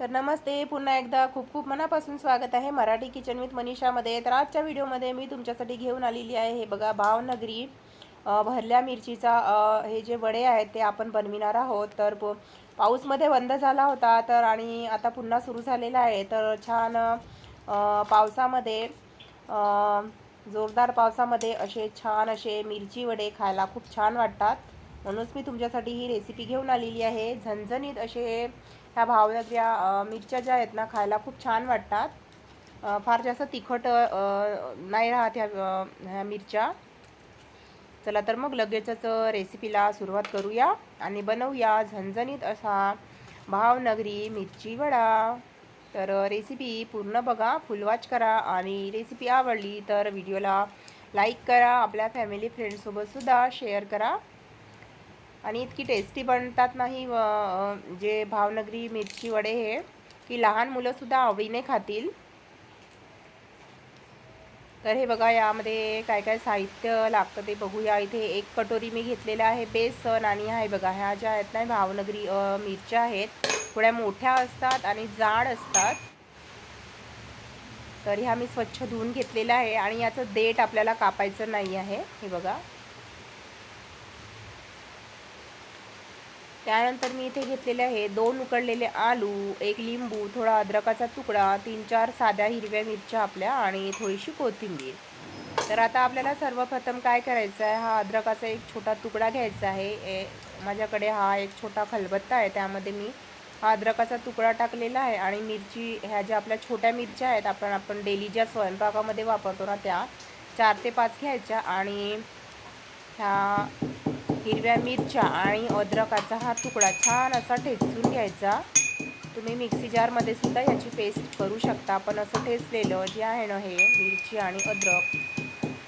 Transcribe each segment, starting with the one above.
तर नमस्ते पुन्हा एकदा खूप खूप मनापासून स्वागत आहे मराठी किचन विथ मनीषामध्ये. तर आजच्या व्हिडिओमध्ये मी तुमच्यासाठी घेऊन आलेली आहे हे बघा भावनगरी भरल्या मिरचीचा हे जे वडे आहेत ते आपण बनविणार आहोत. तर प पाऊसमध्ये बंद झाला होता तर आणि आता पुन्हा सुरू झालेला आहे. तर छान पावसामध्ये जोरदार पावसामध्ये असे छान असे मिरची वडे खायला खूप छान वाटतात. म्हणूनच मी तुमच्यासाठी ही रेसिपी घेऊन आलेली आहे. झणझणीत असे ह्या भावनगऱ्या मिरच्या ज्या आहेत ना खायला खूप छान वाटतात. फार जास्त तिखट नाही राहत ह्या ह्या मिरच्या. चला तर मग लगेचच रेसिपीला सुरुवात करूया आणि बनवूया झणझणीत असा भावनगरी मिरची वडा. तर रेसिपी पूर्ण बघा फुलवाच करा आणि रेसिपी आवडली तर व्हिडिओला लाईक करा आपल्या फॅमिली फ्रेंडसोबतसुद्धा शेअर करा. आणि इतकी टेस्टी बनतात नाही जे भावनगरी मिरची वडे हे की लहान मुलंसुद्धा आवडीने खातील. तर हे बघा यामध्ये काय काय साहित्य लागतं ते बघूया. इथे एक कटोरी मी घेतलेलं आहे बेसन आणि हा बघा ह्या ज्या आहेत ना भावनगरी मिरच्या आहेत थोड्या मोठ्या असतात आणि जाड असतात. तर ह्या मी स्वच्छ धुवून घेतलेल्या आहे आणि याचं देठ आपल्याला कापायचं नाही आहे हे बघा. त्यानंतर मी इथे घेतलेले आहे दोन उकडलेले आलू एक लिंबू थोडा अद्रकाचा तुकडा तीन चार साध्या हिरव्या मिरच्या आपल्या आणि थोडीशी कोथिंबीर. तर आता आपल्याला सर्वप्रथम काय करायचं आहे? हा अद्रकाचा एक छोटा तुकडा घ्यायचा आहे. ए माझ्याकडे हा एक छोटा खलबत्ता आहे. त्यामध्ये मी हा अद्रकाचा तुकडा टाकलेला आहे आणि मिरची ह्या ज्या आपल्या छोट्या मिरच्या आहेत आपण आपण डेली ज्या स्वयंपाकामध्ये वापरतो ना त्या चार ते पाच घ्यायच्या आणि ह्या हिरव्या मिरच्या आणि अद्रकाचा हा तुकडा छान असा ठेचून घ्यायचा. तुम्ही मिक्सी जारमध्ये सुद्धा याची पेस्ट करू शकता. पण असं ठेचलेलं जे आहे ना हे मिरची आणि अद्रक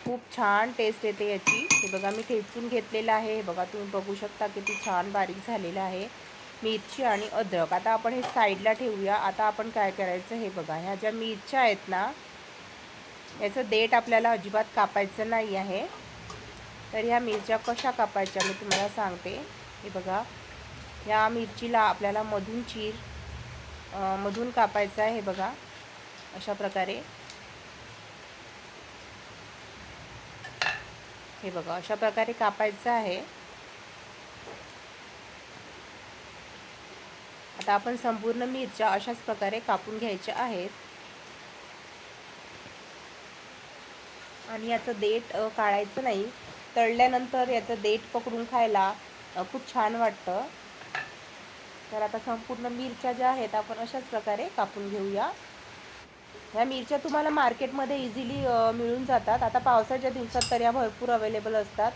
खूप छान टेस्ट येते याची. हे बघा मी ठेचून घेतलेलं आहे. हे बघा तुम्ही बघू शकता किती छान बारीक झालेलं आहे. मिरची आणि अद्रक. आता आपण हे साईडला ठेवूया. आता आपण काय करायचं हे बघा ह्या ज्या मिरच्या आहेत ना याचं देठ आपल्याला अजिबात कापायचं नाही आहे. तर ह्या मिरच्या कशा कापायच्या मी तुम्हाला सांगते. हे बघा या मिरचीला आपल्याला मधून चीर मधून कापायचं आहे हे बघा अशा प्रकारे. हे बघा अशा प्रकारे कापायचं आहे. आता आपण संपूर्ण मिरच्या अशाच प्रकारे कापून घ्यायच्या आहेत. आणि याचं देठ काढायचं नाही. तळल्यानंतर याचं देठ पकडून खायला खूप छान वाटतं. तर आता संपूर्ण मिरच्या ज्या आहेत आपण अशाच प्रकारे कापून घेऊया. ह्या मिरच्या तुम्हाला मार्केटमध्ये इझिली मिळून जातात. आता पावसाच्या दिवसात तर या भरपूर अवेलेबल असतात.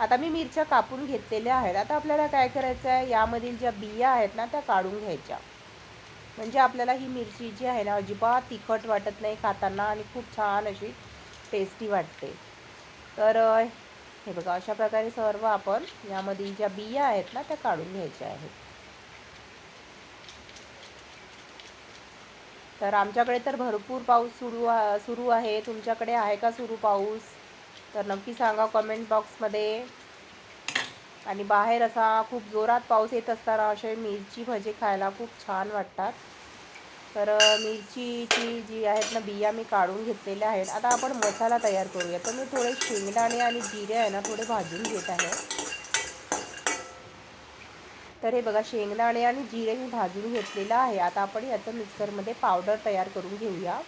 आता मी मिरच्या कापून घेतलेल्या आहेत. आता आपल्याला काय करायचं आहे? यामधील ज्या बिया आहेत ना त्या काढून घ्यायच्या. म्हणजे आपल्याला ही मिरची जी आहे ना अजिबात तिखट वाटत नाही खाताना आणि खूप छान अशी टेस्टी वाटते. तर हे बघा अशा प्रकारे सर्व आपण यामधील ज्या बिया आहेत ना त्या काढून घ्यायच्या आहेत. तर आमच्याकडे तर भरपूर पाऊस सुरू सुरू आहे. तुमच्याकडे आहे का सुरू पाऊस? तर नक्की सांगा कमेंट बॉक्समध्ये आणि बाहेर असा खूप जोरात पाऊस येत असताना असे मिरची भजे खायला खूप छान वाटतात. तर मिरचीची जी आहेत ना बिया मी काढून घेतलेल्या आहेत. आता आपण मसाला तयार करूया. तर मी थोडे शेंगदाणे आणि जिरे आहे ना थोडे भाजून घेत आहे. तर हे बघा शेंगदाणे आणि जिरे मी भाजून घेतलेलं आहे. आता आपण याचं मिक्सरमध्ये पावडर तयार करून घेऊया.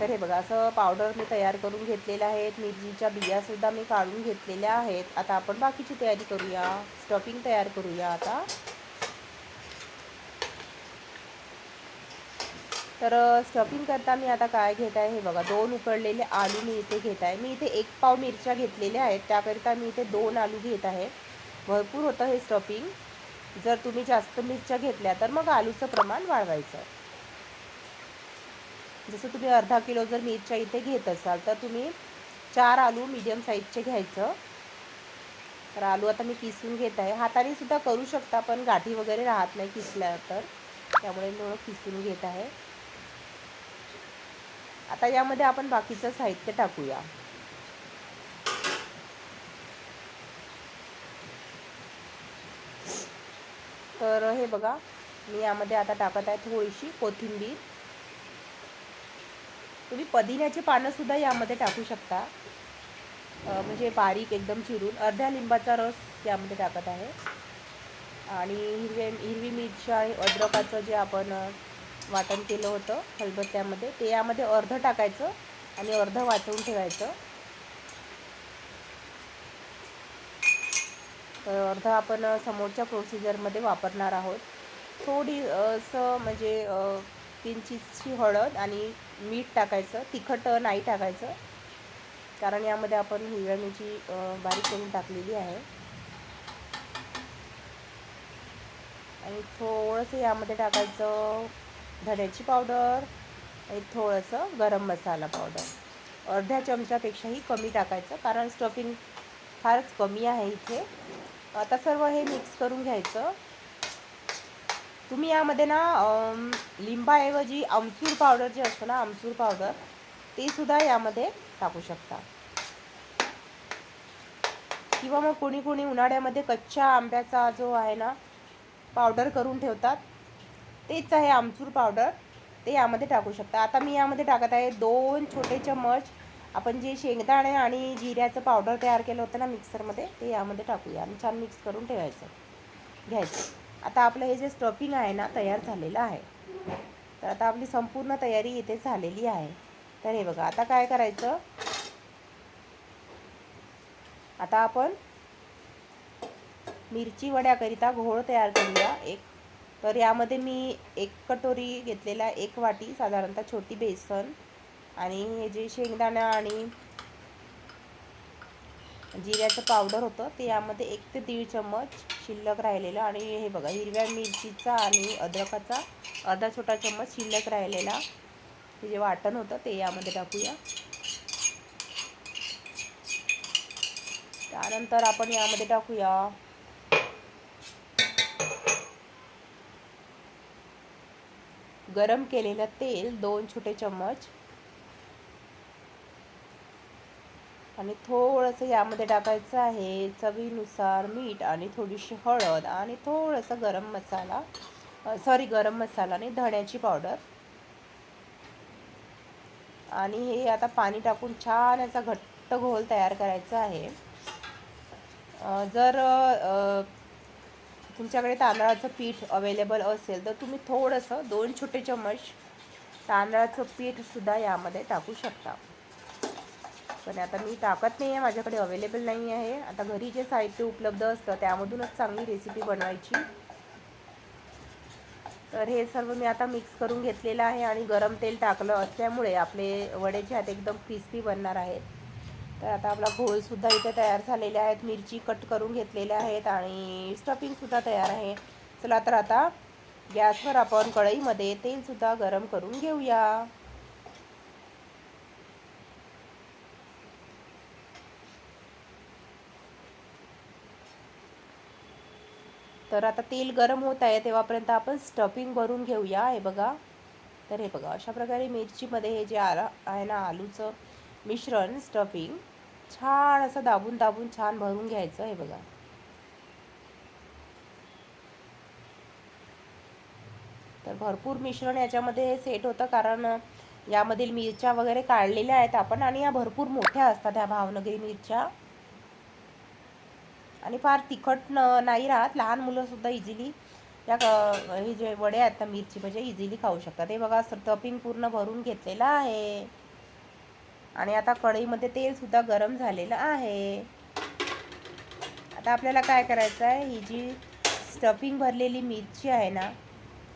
तर हे बघा असं पावडर मी तयार करून घेतलेलं आहेत मिरचीच्या बियासुद्धा मी काढून घेतलेल्या आहेत. आता आपण बाकीची तयारी करूया. स्टफिंग तयार करूया आता. तर स्टफिंग करता मी आता काय घेत आहे हे बघा. दोन उकडलेले आलू मी इथे घेत आहे. मी इथे एक पाव मिरच्या घेतलेल्या आहेत. त्याकरिता मी इथे दोन आलू घेत आहे. भरपूर होतं हे स्टफिंग जर तुम्ही जास्त मिरच्या घेतल्या तर मग आलूचं प्रमाण वाढवायचं. जसं तुम्ही अर्धा किलो जर मिरच्या इथे घेत असाल तर तुम्ही चार आलू मीडियम साईजचे घ्यायचं. तर आलू आता मी किसून घेत आहे. हाताने सुद्धा करू शकता पण गाठी वगैरे राहत नाही किसल्या तर. त्यामुळे मी किसून घेत आहे. आता यामध्ये आपण बाकीचं साहित्य टाकूया. तर हे बघा मी यामध्ये आता टाकत आहे थोडीशी कोथिंबीर. तुम्ही पुदिन्याची पानंसुद्धा यामध्ये टाकू शकता. म्हणजे बारीक एकदम चिरून. अर्ध्या लिंबाचा रस यामध्ये टाकत आहे. आणि हिरवे हिरवी मिरची आणि अद्रकाचं जे आपण वाटण केलं होतं खलबत्त्यामध्ये. ते यामध्ये अर्धं टाकायचं आणि अर्धं वाचवून ठेवायचं. तर अर्धं आपण समोरच्या प्रोसिजरमध्ये वापरणार आहोत. थोडी असं म्हणजे अ, किंचितशी हळद आणि मीठ टाकायचं तिखट नाही टाकायचं. कारण यामध्ये आपण हिरव्या मिरची बारीक करून टाकलेली आहे. आणि थोडंसं यामध्ये टाकायचं धण्याची पावडर एक थोडंसं गरम मसाला पावडर अर्ध्या चमच्यापेक्षाही कमी टाकायचं कारण स्टफिंग फारच कमी आहे इथे. आता सर्व हे मिक्स करून घ्यायचं. तुम्ही यामध्ये ना लिंबाऐवजी आमचूर पावडर जे असतं ना आमचूर पावडर ते सुद्धा यामध्ये टाकू शकता. किंवा मग कोणी कोणी उन्हाळ्यामध्ये कच्च्या आंब्याचा जो आहे ना पावडर करून ठेवतात तेच आहे आमचूर पावडर ते यामध्ये टाकू शकता. आता मी यामध्ये टाकत आहे दोन छोटे चम्मच. आपण जे शेंगदाणे आणि जिऱ्याचं पावडर तयार केलं होतं ना मिक्सरमध्ये ते यामध्ये टाकूया. आणि छान मिक्स करून ठेवायचं. घ्यायचं. आता आपलं हे जे स्टफिंग आहे ना तयार झालेलं आहे. तर आता आपली संपूर्ण तयारी इथे झालेली आहे. तर हे बघा आता काय करायचं? आता आपण मिरची वड्याकरिता घोळ तयार करूया. एक तर यामध्ये मी एक कटोरी घेतलेला एक वाटी साधारणतः छोटी बेसन आणि हे जे शेंगदाणा आणि जिऱ्याचं पावडर होतं ते यामध्ये एक ते दीड चम्मच शिल्लक राहिलेलं आणि हे बघा हिरव्या मिरचीचा आणि अद्रकाचा अर्धा छोटा चम्मच शिल्लक राहिलेला हे जे वाटण होतं ते यामध्ये टाकूया. त्यानंतर आपण यामध्ये टाकूया गरम केलेलं तेल दोन छोटे चम्मच. आणि थोडंसं यामध्ये टाकायचं आहे चवीनुसार मीठ आणि थोडीशी हळद आणि थोडंसं गरम मसाला सॉरी गरम मसाला आणि धण्याची पावडर. आणि हे आता पाणी टाकून छान याचा घट्ट घोल तयार करायचा आहे. जर तुमच्याकडे तांदळाचं पीठ अवेलेबल असेल तर तुम्ही थोडंसं दोन छोटे चम्मच तांदळाचं पीठसुद्धा यामध्ये टाकू शकता. पण आता मी टाकत नाही आहे माझ्याकडे अवेलेबल नाही आहे. आता घरी जे साहित्य उपलब्ध असतं त्यामधूनच चांगली रेसिपी बनवायची. तर हे सर्व मी आता मिक्स करून घेतलेलं आहे आणि गरम तेल टाकलं असल्यामुळे आपले वडे जे आहेत एकदम क्रिस्पी बनणार आहेत. तर आता आपला घोळसुद्धा इथे तयार झालेले आहेत. मिरची कट करून घेतलेल्या आहेत आणि स्टफिंगसुद्धा तयार आहे. चला तर आता गॅसवर आपण कढईमध्ये तेलसुद्धा गरम करून घेऊया. तर आता तेल गरम होत आहे तेव्हापर्यंत आपण स्टफिंग भरून घेऊया. हे बघा. तर हे बघा अशा प्रकारे मिरचीमध्ये हे जे आला आहे ना आलूचं मिश्रण स्टफिंग छान असं दाबून दाबून छान भरून घ्यायचं हे बघा. तर भरपूर मिश्रण याच्यामध्ये सेट होतं कारण यामधील मिरच्या वगैरे काढलेल्या आहेत आपण आणि या भरपूर मोठ्या असतात ह्या भावनगरी मिरच्या. आणि फार तिखट न नाही राहत. लहान मुलंसुद्धा इझिली या हे जे वडे आहेत ना मिरची म्हणजे इझिली खाऊ शकतात. हे बघा स्टफिंग पूर्ण भरून घेतलेलं आहे. आणि आता कढईमध्ये तेलसुद्धा गरम झालेलं आहे. आता आपल्याला काय करायचं आहे? ही जी स्टफिंग भरलेली मिरची आहे ना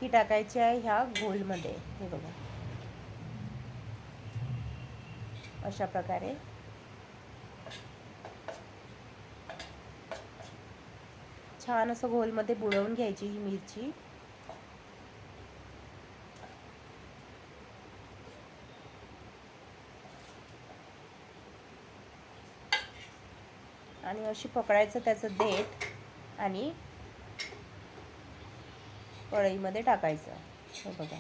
ही टाकायची आहे ह्या घोलमध्ये हे बघा. अशा प्रकारे. छान असं घोलमध्ये बुडवून घ्यायची ही मिरची. आणि अशी पकडायचं त्याचं देठ आणि कढईमध्ये टाकायचं. हे बघा.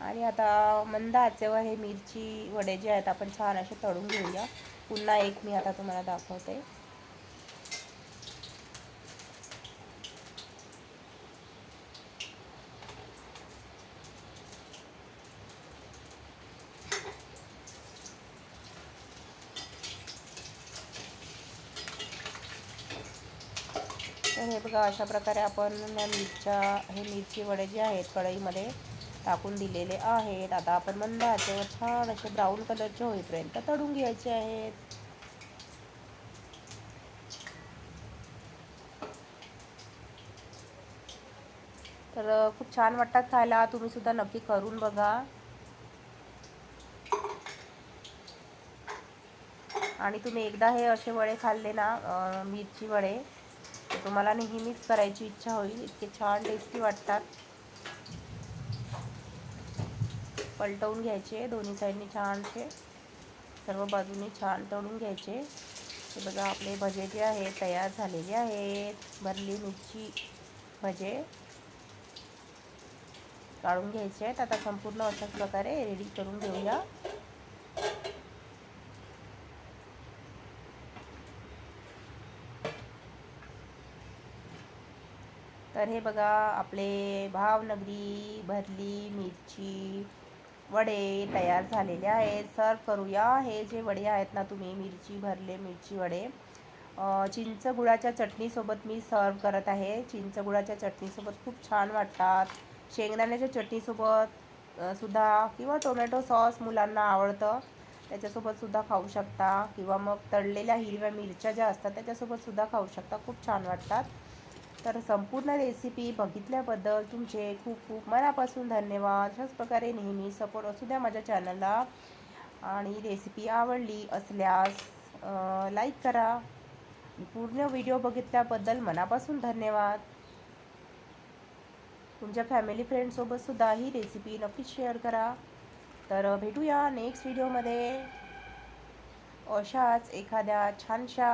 आणि आता मंद आचेवर हे मिरची वडे जे आहेत आपण छान असे तळून घेऊया. पुन्हा एक मी आता तुम्हाला दाखवते. हे बघा अशा प्रकारे आपण या मिरच्या हे मिरची वडे जे आहेत कढईमध्ये टाकून दिलेले आहेत. आता आपण मंद आचेवर छान असे ब्राऊन कलरचे होईपर्यंत तळून घ्यायचे आहेत. तर खूप छान वाटतात खायला. तुम्ही सुद्धा नक्की करून बघा. आणि तुम्ही एकदा हे असे वडे खाल्ले ना मिरची वडे तर तुम्हाला नेहमीच करायची इच्छा होईल. इतके छान टेस्टी वाटतात. पलटवून घ्यायचे दोन्ही साईडनी छानसे. सर्व बाजूनी छान तळून घ्यायचे. हे बघा आपले भजे जे आहेत तयार झालेले आहेत. भरली मिरची भजे. काढून घ्यायचे आहेत. आता संपूर्ण अशाच प्रकारे रेडी करून घेऊया. तर हे बघा आपले भावनगरी भरली मिरची वडे तयार झालेले आहेत. सर्व करूया. हे जे वडे आहेत ना तुम्ही मिरची भरले मिरची वडे चिंच गुळाच्या चटणीसोबत मी सर्व करत आहे. चिंच गुळाच्या चटणीसोबत खूप छान वाटतात. शेंगदाण्याच्या चटणीसोबत सुद्धा किंवा टोमॅटो सॉस मुलांना आवडतं. त्याच्यासोबत सुद्धा खाऊ शकता. किंवा मग तळलेल्या हिरव्या मिरच्या ज्या असतात त्याच्यासोबत सुद्धा खाऊ शकता. खूप छान वाटतात. तर संपूर्ण रेसिपी बघितल्याबद्दल तुमचे खूप खूप मनापासून धन्यवाद. अशाच प्रकारे नेहमी सपोर्ट असू द्या माझ्या चॅनलला आणि रेसिपी आवडली असल्यास लाईक करा. पूर्ण व्हिडिओ बघितल्याबद्दल मनापासून धन्यवाद. तुमच्या फॅमिली फ्रेंडसोबतसुद्धा ही रेसिपी नक्कीच शेअर करा. तर भेटूया नेक्स्ट व्हिडिओमध्ये अशाच एखाद्या छानशा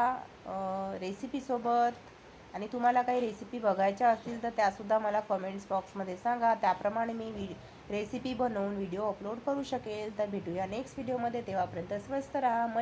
रेसिपीसोबत आणि तुम्हाला काही रेसिपी बघायच्या असतील तर त्यासुद्धा मला कमेंट्स बॉक्समध्ये सांगा. त्याप्रमाणे मी व्हि रेसिपी बनवून व्हिडिओ अपलोड करू शकेल. तर भेटूया नेक्स्ट व्हिडिओमध्ये तेव्हापर्यंत स्वस्त राहा. मजा